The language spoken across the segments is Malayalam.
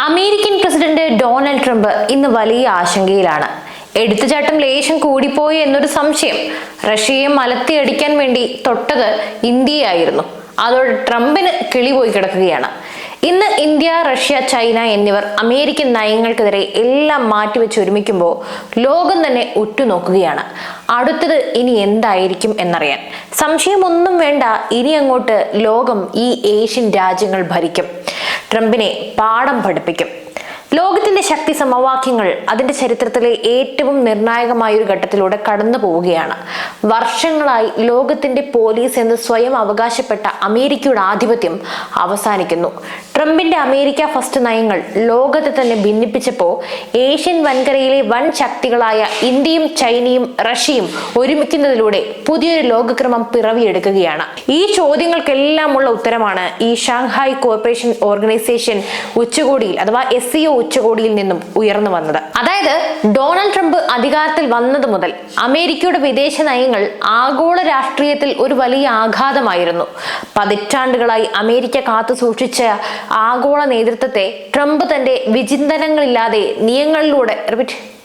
അമേരിക്കൻ പ്രസിഡന്റ് ഡൊണാൾഡ് ട്രംപ് ഇന്ന് വലിയ ആശങ്കയിലാണ്. എടുത്തുചാട്ടം ലേശം കൂടിപ്പോയി എന്നൊരു സംശയം. റഷ്യയെ മലത്തിയടിക്കാൻ വേണ്ടി തൊട്ടത് ഇന്ത്യയായിരുന്നു. അതോടെ ട്രംപിന് കിളി പോയി കിടക്കുകയാണ്. ഇന്ന് ഇന്ത്യ റഷ്യ ചൈന എന്നിവർ അമേരിക്കൻ നയങ്ങൾക്കെതിരെ എല്ലാം മാറ്റിവെച്ച് ഒരുമിക്കുമ്പോൾ ലോകം തന്നെ ഉറ്റുനോക്കുകയാണ്. അടുത്തത് ഇനി എന്തായിരിക്കും എന്നറിയാൻ. സംശയമൊന്നും വേണ്ട ഇനി അങ്ങോട്ട് ലോകം ഈ ഏഷ്യൻ രാജ്യങ്ങൾ ഭരിക്കും. ട്രംപിനെ പാഠം പഠിപ്പിക്കും. ലോകത്തിന്റെ ശക്തി സമവാക്യങ്ങൾ അതിന്റെ ചരിത്രത്തിലെ ഏറ്റവും നിർണായകമായ ഒരു ഘട്ടത്തിലൂടെ കടന്നു പോവുകയാണ്. വർഷങ്ങളായി ലോകത്തിന്റെ പോലീസ് എന്ന് സ്വയം അവകാശപ്പെട്ട അമേരിക്കയുടെ ആധിപത്യം അവസാനിക്കുന്നു. ട്രംപിന്റെ അമേരിക്ക ഫസ്റ്റ് നയങ്ങൾ ലോകത്തെ തന്നെ ഭിന്നിപ്പിച്ചപ്പോൾ ഏഷ്യൻ വൻകരയിലെ വൻ ശക്തികളായ ഇന്ത്യയും ചൈനയും റഷ്യയും ഒരുമിക്കുന്നതിലൂടെ പുതിയൊരു ലോകക്രമം പിറവിയെടുക്കുകയാണ്. ഈ ചോദ്യങ്ങൾക്കെല്ലാമുള്ള ഉത്തരമാണ് ഈ ഷാങ്ഹായ് കോർപ്പറേഷൻ ഓർഗനൈസേഷൻ ഉച്ചകോടിയിൽ അഥവാ എസ് സി ഒ ഉച്ചകോടിയിൽ നിന്നും ഉയർന്നു വന്നത്. അതായത് ഡൊണാൾഡ് ട്രംപ് അധികാരത്തിൽ വന്നത് മുതൽ അമേരിക്കയുടെ വിദേശ നയങ്ങൾ ആഗോള രാഷ്ട്രീയത്തിൽ ഒരു വലിയ ആഘാതമായിരുന്നു. പതിറ്റാണ്ടുകളായി അമേരിക്ക കാത്തു സൂക്ഷിച്ച ആഗോള നേതൃത്വത്തെ ട്രംപ് തന്റെ വിചിന്തനങ്ങളില്ലാതെ നിയങ്ങളിലൂടെ റിപ്പീറ്റ്.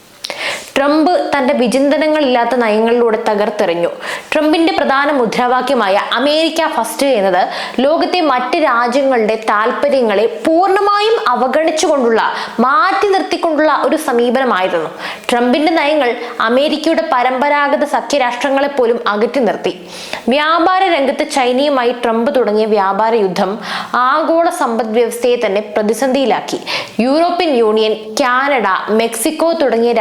ട്രംപ് തന്റെ വിചിന്തനങ്ങളില്ലാത്ത നയങ്ങളിലൂടെ തകർത്തെറിഞ്ഞു. ട്രംപിന്റെ പ്രധാന മുദ്രാവാക്യമായ അമേരിക്ക ഫസ്റ്റ് എന്നത് ലോകത്തെ മറ്റ് രാജ്യങ്ങളുടെ താല്പര്യങ്ങളെ പൂർണമായും അവഗണിച്ചുകൊണ്ടുള്ള മാറ്റി നിർത്തിക്കൊണ്ടുള്ള ഒരു സമീപനമായിരുന്നു. ട്രംപിന്റെ നയങ്ങൾ അമേരിക്കയുടെ പരമ്പരാഗത സഖ്യരാഷ്ട്രങ്ങളെ പോലും അകറ്റി നിർത്തി. വ്യാപാര രംഗത്ത് ചൈനയുമായി ട്രംപ് തുടങ്ങിയ വ്യാപാര യുദ്ധം ആഗോള സമ്പദ് വ്യവസ്ഥയെ തന്നെ പ്രതിസന്ധിയിലാക്കി. യൂറോപ്യൻ യൂണിയൻ കാനഡ മെക്സിക്കോ തുടങ്ങിയ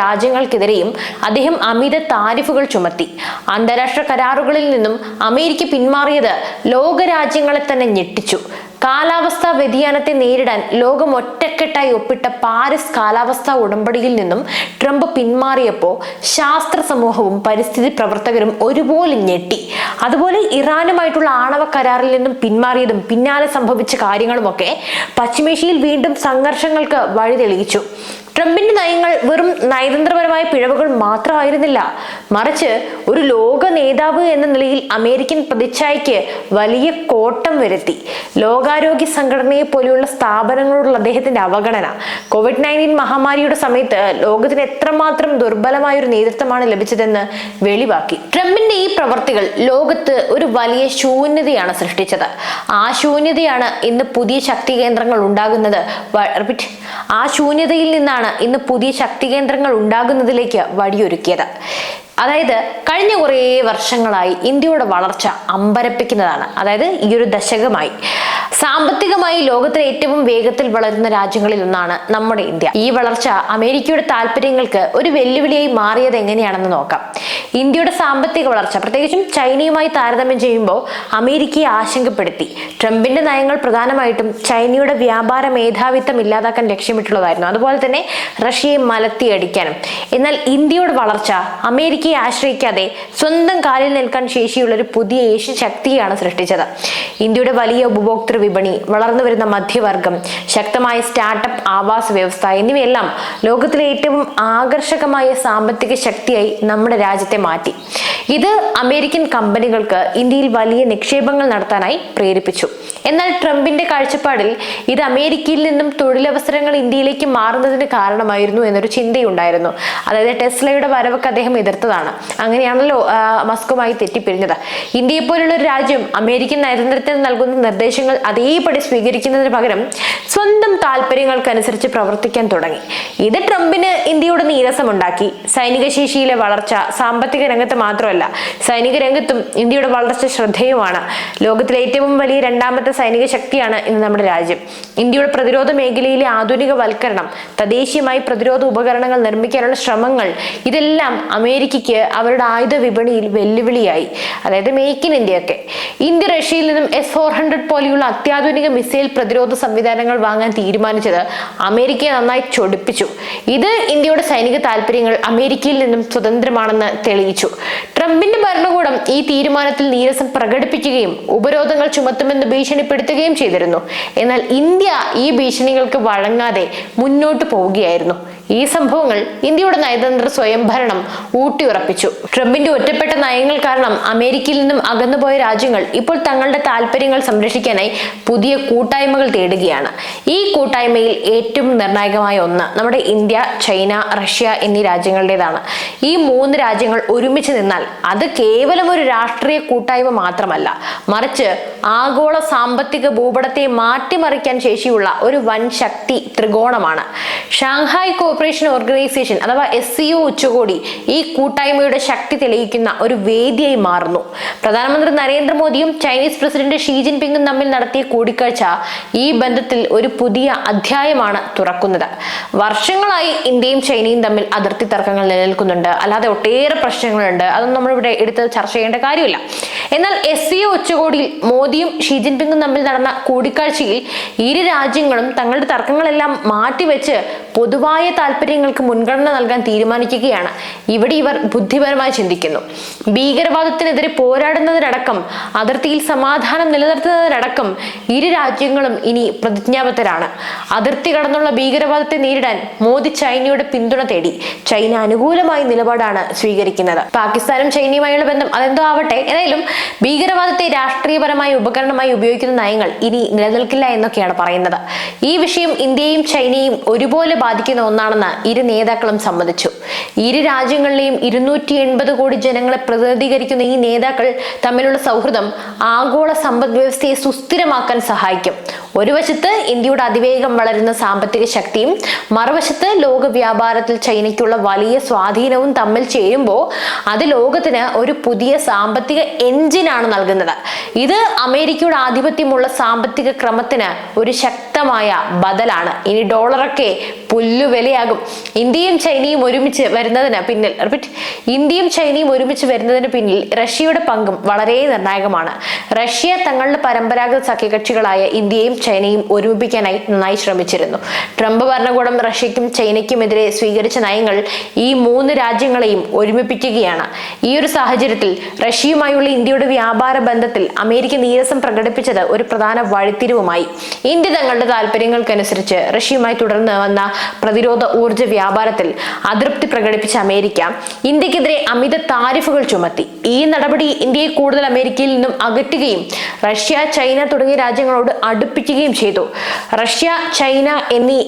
രാജ്യങ്ങൾക്കെതിരെയും അദ്ദേഹം അമിത താരിഫുകൾ ചുമത്തി. അന്താരാഷ്ട്ര കരാറുകളിൽ നിന്നും അമേരിക്ക പിന്മാറിയത് ലോകരാജ്യങ്ങളെ തന്നെ ഞെട്ടിച്ചു. കാലാവസ്ഥാ വ്യതിയാനത്തെ നേരിടാൻ ലോകം ഒറ്റക്കെട്ടായി ഒപ്പിട്ട പാരീസ് കാലാവസ്ഥാ ഉടമ്പടിയിൽ നിന്നും ട്രംപ് പിന്മാറിയപ്പോൾ ശാസ്ത്ര സമൂഹവും പരിസ്ഥിതി പ്രവർത്തകരും ഒരുപോലെ ഞെട്ടി. അതുപോലെ ഇറാനുമായിട്ടുള്ള ആണവ കരാറിൽ നിന്നും പിന്മാറിയതും പിന്നാലെ സംഭവിച്ച കാര്യങ്ങളുമൊക്കെ പശ്ചിമേഷ്യയിൽ വീണ്ടും സംഘർഷങ്ങൾക്ക് വഴി തെളിയിച്ചു ട്രംപിന്റെ നയങ്ങൾ വെറും നയതന്ത്രപരമായ പിഴവുകൾ മാത്രമായിരുന്നില്ല. മറിച്ച് ഒരു ലോക നേതാവ് എന്ന നിലയിൽ അമേരിക്കൻ പ്രതിച്ഛായയ്ക്ക് വലിയ കോട്ടം വരുത്തി. ലോകാരോഗ്യ സംഘടനയെ പോലെയുള്ള സ്ഥാപനങ്ങളോടുള്ള അദ്ദേഹത്തിന്റെ അവഗണന. കോവിഡ് നയന്റീൻ മഹാമാരിയുടെ സമയത്ത് ലോകത്തിന് എത്രമാത്രം ദുർബലമായ ഒരു നേതൃത്വമാണ് ലഭിച്ചതെന്ന് വെളിവാക്കി. ട്രംപിന്റെ ഈ പ്രവർത്തികൾ ലോകത്ത് ഒരു വലിയ ശൂന്യതയാണ് സൃഷ്ടിച്ചത്. ആ ശൂന്യതയാണ് ഇന്ന് പുതിയ ശക്തി കേന്ദ്രങ്ങൾ ഉണ്ടാകുന്നത്. ആ ശൂന്യതയിൽ നിന്നാണ് ഇന്ന് പുതിയ ശക്തി കേന്ദ്രങ്ങൾ ഉണ്ടാകുന്നതിലേക്ക് വഴിയൊരുക്കിയത്. അതായത് കഴിഞ്ഞ കുറേ വർഷങ്ങളായി ഇന്ത്യയുടെ വളർച്ച അമ്പരപ്പിക്കുന്നതാണ്. അതായത് ഈ ഒരു ദശകമായി. സാമ്പത്തികമായി ലോകത്തിലെ ഏറ്റവും വേഗത്തിൽ വളരുന്ന രാജ്യങ്ങളിൽ ഒന്നാണ് നമ്മുടെ ഇന്ത്യ. ഈ വളർച്ച അമേരിക്കയുടെ താല്പര്യങ്ങൾക്ക് ഒരു വെല്ലുവിളിയായി മാറിയത് എങ്ങനെയാണെന്ന് നോക്കാം. ഇന്ത്യയുടെ സാമ്പത്തിക വളർച്ച പ്രത്യേകിച്ചും ചൈനയുമായി താരതമ്യം ചെയ്യുമ്പോൾ അമേരിക്കയെ ആശങ്കപ്പെടുത്തി. ട്രംപിന്റെ നയങ്ങൾ പ്രധാനമായിട്ടും ചൈനയുടെ വ്യാപാര മേധാവിത്വം ഇല്ലാതാക്കാൻ ലക്ഷ്യമിട്ടുള്ളതായിരുന്നു. അതുപോലെ തന്നെ റഷ്യയെ മലത്തിയടിക്കാനും. എന്നാൽ ഇന്ത്യയുടെ വളർച്ച അമേരിക്കയെ ആശ്രയിക്കാതെ സ്വന്തം കാലിൽ നിൽക്കാൻ ശേഷിയുള്ള ഒരു പുതിയ ഏഷ്യൻ ശക്തിയാണ് സൃഷ്ടിച്ചത്. ഇന്ത്യയുടെ വലിയ ഉപഭോക്തൃ വിപണി വളർന്നു വരുന്ന മധ്യവർഗം ശക്തമായ സ്റ്റാർട്ടപ്പ് ആവാസ വ്യവസ്ഥ എന്നിവയെല്ലാം ലോകത്തിലെ ഏറ്റവും ആകർഷകമായ സാമ്പത്തിക ശക്തിയായി നമ്മുടെ രാജ്യത്തെ മാറ്റി. ഇത് അമേരിക്കൻ കമ്പനികൾക്ക് ഇന്ത്യയിൽ വലിയ നിക്ഷേപങ്ങൾ നടത്താനായി പ്രേരിപ്പിച്ചു. എന്നാൽ ട്രംപിന്റെ കാഴ്ചപ്പാടിൽ ഇത് അമേരിക്കയിൽ നിന്നും തൊഴിലവസരങ്ങൾ ഇന്ത്യയിലേക്ക് മാറുന്നതിന് കാരണമായിരുന്നു എന്നൊരു ചിന്തയുണ്ടായിരുന്നു. അതായത് ടെസ്ലയുടെ വരവൊക്കെ അദ്ദേഹം എതിർത്തതാണ്. അങ്ങനെയാണല്ലോ മസ്കുമായി തെറ്റിപ്പിരിഞ്ഞത്. ഇന്ത്യയെ പോലുള്ള ഒരു രാജ്യം അമേരിക്കൻ നയതന്ത്രത്തിന് നൽകുന്ന നിർദ്ദേശങ്ങൾ അതേപടി സ്വീകരിക്കുന്നതിന് പകരം സ്വന്തം താല്പര്യങ്ങൾക്കനുസരിച്ച് പ്രവർത്തിക്കാൻ തുടങ്ങി. ഇത് ട്രംപിന് ഇന്ത്യയുടെ നീരസമുണ്ടാക്കി. സൈനിക ശേഷിയിലെ വളർച്ച സാമ്പത്തിക രംഗത്ത് മാത്രമല്ല സൈനിക രംഗത്തും ഇന്ത്യയുടെ വളർച്ച ശ്രദ്ധേയമാണ്. ലോകത്തിലെ ഏറ്റവും വലിയ രണ്ടാമത്തെ സൈനിക ശക്തിയാണ് ഇന്ന് നമ്മുടെ രാജ്യം. ഇന്ത്യയുടെ പ്രതിരോധ മേഖലയിലെ ആധുനികവൽക്കരണം തദ്ദേശീയമായി പ്രതിരോധ ഉപകരണങ്ങൾ നിർമ്മിക്കാനുള്ള ശ്രമങ്ങൾ ഇതെല്ലാം അമേരിക്കയ്ക്ക് അവരുടെ ആയുധ വിപണിയിൽ വെല്ലുവിളിയായി. അതായത് മേക്ക് ഇൻ ഇന്ത്യയൊക്കെ ഇന്ത്യ റഷ്യയിൽ നിന്നും എസ് ഫോർ ഹൺഡ്രഡ് പോലെയുള്ള അത്യാധുനിക മിസൈൽ പ്രതിരോധ സംവിധാനങ്ങൾ വാങ്ങാൻ തീരുമാനിച്ചത് അമേരിക്കയെ നന്നായി ചൊടിപ്പിച്ചു. ഇത് ഇന്ത്യയുടെ സൈനിക താല്പര്യങ്ങൾ അമേരിക്കയിൽ നിന്നും സ്വതന്ത്രമാണെന്ന് തെളിയിച്ചു. ട്രംപിന്റെ ഭരണകൂടം ഈ തീരുമാനത്തിൽ നീരസം പ്രകടിപ്പിക്കുകയും ഉപരോധങ്ങൾ ചുമത്തുമെന്ന് ഭീഷണിപ്പെടുത്തുകയും ചെയ്തിരുന്നു. എന്നാൽ ഇന്ത്യ ഈ ഭീഷണികൾക്ക് വഴങ്ങാതെ മുന്നോട്ട് പോവുകയായിരുന്നു. ഈ സംഭവങ്ങൾ ഇന്ത്യയുടെ നയതന്ത്ര സ്വയംഭരണം ഊട്ടിയുറപ്പിച്ചു. ട്രംപിന്റെ ഒറ്റപ്പെട്ട നയങ്ങൾ കാരണം അമേരിക്കയിൽ നിന്നും അകന്നുപോയ രാജ്യങ്ങൾ ഇപ്പോൾ തങ്ങളുടെ താല്പര്യങ്ങൾ സംരക്ഷിക്കാനായി പുതിയ കൂട്ടായ്മകൾ തേടുകയാണ്. ഈ കൂട്ടായ്മയിൽ ഏറ്റവും നിർണായകമായ ഒന്ന് നമ്മുടെ ഇന്ത്യ ചൈന റഷ്യ എന്നീ രാജ്യങ്ങളുടേതാണ്. ഈ മൂന്ന് രാജ്യങ്ങൾ ഒരുമിച്ച് നിന്നാൽ അത് കേവലം ഒരു രാഷ്ട്രീയ കൂട്ടായ്മ മാത്രമല്ല മറിച്ച് ആഗോള സാമ്പത്തിക ഭൂപടത്തെ മാറ്റിമറിക്കാൻ ശേഷിയുള്ള ഒരു വൻ ശക്തി ത്രികോണമാണ്. ഷാങ്ഹായ് കോർപ്പറേഷൻ ഓർഗനൈസേഷൻ അഥവാ എസ് സി ഒ ഉച്ചകോടി ഈ കൂട്ടായ്മയുടെ ശക്തി തെളിയിക്കുന്ന ഒരു വേദിയായി മാറുന്നു. പ്രധാനമന്ത്രി നരേന്ദ്രമോദിയും ചൈനീസ് പ്രസിഡന്റ് ഷീ ജിൻപിങ്ങും തമ്മിൽ നടത്തിയ കൂടിക്കാഴ്ച ഈ ബന്ധത്തിൽ ഒരു പുതിയ അധ്യായമാണ് തുറക്കുന്നത്. വർഷങ്ങളായി ഇന്ത്യയും ചൈനയും തമ്മിൽ അതിർത്തി തർക്കങ്ങൾ നിലനിൽക്കുന്നുണ്ട്. അല്ലാതെ ഒട്ടേറെ പ്രശ്നങ്ങളുണ്ട്. അതൊന്നും നമ്മളിവിടെ എടുത്ത് ചർച്ച ചെയ്യേണ്ട കാര്യമില്ല. എന്നാൽ എസ് സി ഒ ഉച്ചകോടിയിൽ മോദിയും ഷീ ജിൻപിങ്ങും തമ്മിൽ നടന്ന കൂടിക്കാഴ്ചയിൽ ഇരു രാജ്യങ്ങളും തങ്ങളുടെ തർക്കങ്ങളെല്ലാം മാറ്റിവെച്ച് പൊതുവായ താല്പര്യങ്ങൾക്ക് മുൻഗണന നൽകാൻ തീരുമാനിക്കുകയാണ്. ഇവിടെ ഇവർ ബുദ്ധിപരമായി ചിന്തിക്കുന്നു. ഭീകരവാദത്തിനെതിരെ പോരാടുന്നതിനടക്കം അതിർത്തിയിൽ സമാധാനം നിലനിർത്തുന്നതിനടക്കം ഇരു രാജ്യങ്ങളും ഇനി പ്രതിജ്ഞാബദ്ധരാണ്. അതിർത്തി കടന്നുള്ള ഭീകരവാദത്തെ നേരിടാൻ മോദി ചൈനയുടെ പിന്തുണ തേടി. ചൈന അനുകൂലമായ നിലപാടാണ് സ്വീകരിക്കുന്നത്. പാകിസ്ഥാനും ചൈനയുമായുള്ള ബന്ധം അതെന്തോ ആവട്ടെ. ഏതായാലും ഭീകരവാദത്തെ രാഷ്ട്രീയപരമായ ഉപകരണമായി ഉപയോഗിക്കുന്ന നയങ്ങൾ ഇനി നിലനിൽക്കില്ല എന്നൊക്കെയാണ് പറയുന്നത്. ഈ വിഷയം ഇന്ത്യയും ചൈനയും ഒരുപോലെ ബാധിക്കുന്ന ഒന്നാണെന്ന് ഇരു നേതാക്കളും സമ്മതിച്ചു. ഇരു രാജ്യങ്ങളിലെയും ഇരുന്നൂറ്റി എൺപത് കോടി ജനങ്ങളെ പ്രതിനിധീകരിക്കുന്ന ഈ നേതാക്കൾ തമ്മിലുള്ള സൗഹൃദം ആഗോള സമ്പദ് വ്യവസ്ഥയെ സുസ്ഥിരമാക്കാൻ സഹായിക്കും. ഒരു വശത്ത് ഇന്ത്യയുടെ അതിവേഗം വളരുന്ന സാമ്പത്തിക ശക്തിയും മറുവശത്ത് ലോക വ്യാപാരത്തിൽ ചൈനയ്ക്കുള്ള വലിയ സ്വാധീനവും തമ്മിൽ ചേരുമ്പോൾ അത് ലോകത്തിന് ഒരു പുതിയ സാമ്പത്തിക എഞ്ചിനാണ് നൽകുന്നത്. ഇത് അമേരിക്കയുടെ ആധിപത്യമുള്ള സാമ്പത്തിക ക്രമത്തിന് ഒരു ശക്തമായ ബദലാണ്. ഇനി ഡോളറൊക്കെ പുല്ലുവിലയാകും. ഇന്ത്യയും ചൈനയും ഒരുമിച്ച് വരുന്നതിന് പിന്നിൽ റിപ്പീറ്റ് ഇന്ത്യയും ചൈനയും ഒരുമിച്ച് വരുന്നതിന് പിന്നിൽ റഷ്യയുടെ പങ്കും വളരെ നിർണായകമാണ്. റഷ്യ തങ്ങളുടെ പരമ്പരാഗത സഖ്യകക്ഷികളായ ഇന്ത്യയും ചൈനയും ഒരുമിപ്പിക്കാനായി നന്നായി ശ്രമിച്ചിരുന്നു. ട്രംപ് ഭരണകൂടം റഷ്യയ്ക്കും ചൈനയ്ക്കുമെതിരെ സ്വീകരിച്ച നയങ്ങൾ ഈ മൂന്ന് രാജ്യങ്ങളെയും ഒരുമിപ്പിക്കുകയാണ്. ഈ ഒരു സാഹചര്യത്തിൽ റഷ്യയുമായുള്ള ഇന്ത്യയുടെ വ്യാപാര ബന്ധത്തിൽ അമേരിക്ക നീരസം പ്രകടിപ്പിച്ചത് ഒരു പ്രധാന വഴിത്തിരിവുമായി. ഇന്ത്യ തങ്ങളുടെ താല്പര്യങ്ങൾക്കനുസരിച്ച് റഷ്യയുമായി തുടർന്ന് വന്ന പ്രതിരോധ ഊർജ വ്യാപാരത്തിൽ അതൃപ്തി പ്രകടിപ്പിച്ച അമേരിക്ക ഇന്ത്യക്കെതിരെ അമിത താരിഫുകൾ ചുമത്തി. ഈ നടപടി ഇന്ത്യയെ കൂടുതൽ അമേരിക്കയിൽ നിന്നും അകറ്റുകയും റഷ്യ ചൈന തുടങ്ങിയ രാജ്യങ്ങളോട് അടുപ്പിക്കുകയും ചെയ്തു. റഷ്യ ചൈന എന്നീ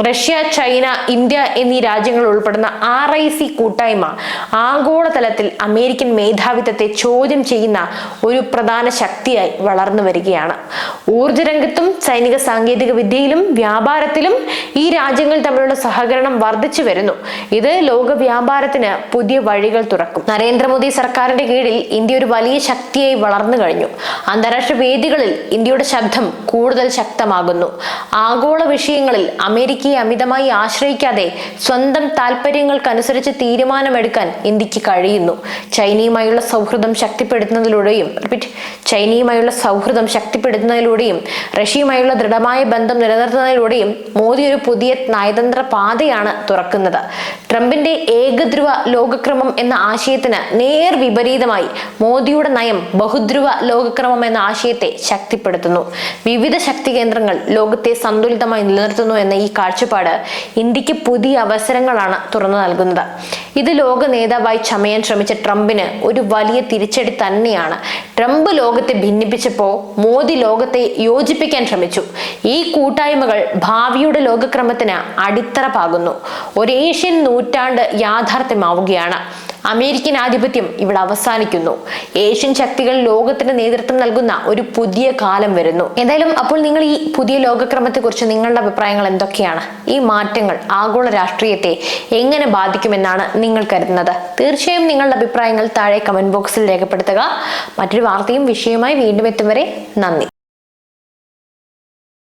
റഷ്യ ചൈന ഇന്ത്യ എന്നീ രാജ്യങ്ങൾ ഉൾപ്പെടുന്ന ആർ ഐ സി കൂട്ടായ്മ ആഗോളതലത്തിൽ അമേരിക്കൻ മേധാവിത്വത്തെ ചോദ്യം ചെയ്യുന്ന ഒരു പ്രധാന ശക്തിയായി വളർന്നു വരികയാണ്. ഊർജരംഗത്തും സൈനിക സാങ്കേതിക വിദ്യയിലും വ്യാപാരത്തിലും ഈ രാജ്യങ്ങൾ തമ്മിലുള്ള സഹകരണം വർദ്ധിച്ചു വരുന്നു. ഇത് ലോക വ്യാപാരത്തിന് പുതിയ വഴികൾ തുറക്കും. നരേന്ദ്രമോദി സർക്കാരിന്റെ കീഴിൽ ഇന്ത്യ ഒരു വലിയ ശക്തിയായി വളർന്നു കഴിഞ്ഞു. അന്താരാഷ്ട്ര വേദികളിൽ ഇന്ത്യയുടെ ശബ്ദം കൂടുതൽ ശക്തമാകുന്നു. ആഗോള വിഷയങ്ങളിൽ അമേരിക്കയെ അമിതമായി ആശ്രയിക്കാതെ സ്വന്തം താല്പര്യങ്ങൾക്കനുസരിച്ച് തീരുമാനമെടുക്കാൻ ഇന്ത്യയ്ക്ക് കഴിയുന്നു. ചൈനയുമായുള്ള സൗഹൃദം ശക്തിപ്പെടുത്തുന്നതിലൂടെയും ചൈനയുമായുള്ള സൗഹൃദം ശക്തിപ്പെടുത്തുന്നതിലൂടെയും റഷ്യയുമായുള്ള ദൃഢമായ ബന്ധം നിലനിർത്തുന്നതിലൂടെയും മോദി ഒരു പുതിയ നയതന്ത്ര പാതയാണ് തുറക്കുന്നത്. ട്രംപിന്റെ ഏകധ്രുവ ലോകക്രമം എന്ന ആശയത്തിന് നേർ വിപരീതമായി മോദിയുടെ നയം ബഹുധ്രുവ ലോകക്രമം എന്ന ആശയത്തെ ശക്തിപ്പെടുത്തുന്നു. വിവിധ ശക്തി കേന്ദ്രങ്ങൾ ലോകത്തെ സന്തുലിതമായി നിലനിർത്തുന്നു എന്ന ഈ കാഴ്ചപ്പാട് ഇന്ത്യയ്ക്ക് പുതിയ അവസരങ്ങളാണ് തുറന്നു നൽകുന്നത്. ഇത് ലോക നേതാവായി ചമയാൻ ശ്രമിച്ച ട്രംപിന് ഒരു വലിയ തിരിച്ചടി തന്നെയാണ്. ട്രംപ് ലോകത്തെ ഭിന്നിപ്പിച്ചപ്പോൾ മോദി ലോകത്തെ യോജിപ്പിക്കാൻ ശ്രമിച്ചു. ഈ കൂട്ടായ്മകൾ ഭാവിയുടെ ലോകക്രമത്തിന് അടിത്തറ പാകുന്നു. ഒരേഷ്യൻ നൂറ്റാണ്ട് യാഥാർത്ഥ്യമാവുകയാണ്. അമേരിക്കൻ ആധിപത്യം ഇവിടെ അവസാനിക്കുന്നു. ഏഷ്യൻ ശക്തികൾ ലോകത്തിന് നേതൃത്വം നൽകുന്ന ഒരു പുതിയ കാലം വരുന്നു. എന്തായാലും അപ്പോൾ നിങ്ങൾ ഈ പുതിയ ലോകക്രമത്തെക്കുറിച്ച് നിങ്ങളുടെ അഭിപ്രായങ്ങൾ എന്തൊക്കെയാണ്? ഈ മാറ്റങ്ങൾ ആഗോള രാഷ്ട്രീയത്തെ എങ്ങനെ ബാധിക്കുമെന്നാണ് നിങ്ങൾ കരുതുന്നത്? തീർച്ചയായും നിങ്ങളുടെ അഭിപ്രായങ്ങൾ താഴെ കമന്റ് ബോക്സിൽ രേഖപ്പെടുത്തുക. മറ്റൊരു വാർത്തയും വിഷയവുമായി വീണ്ടും എത്തും വരെ നന്ദി.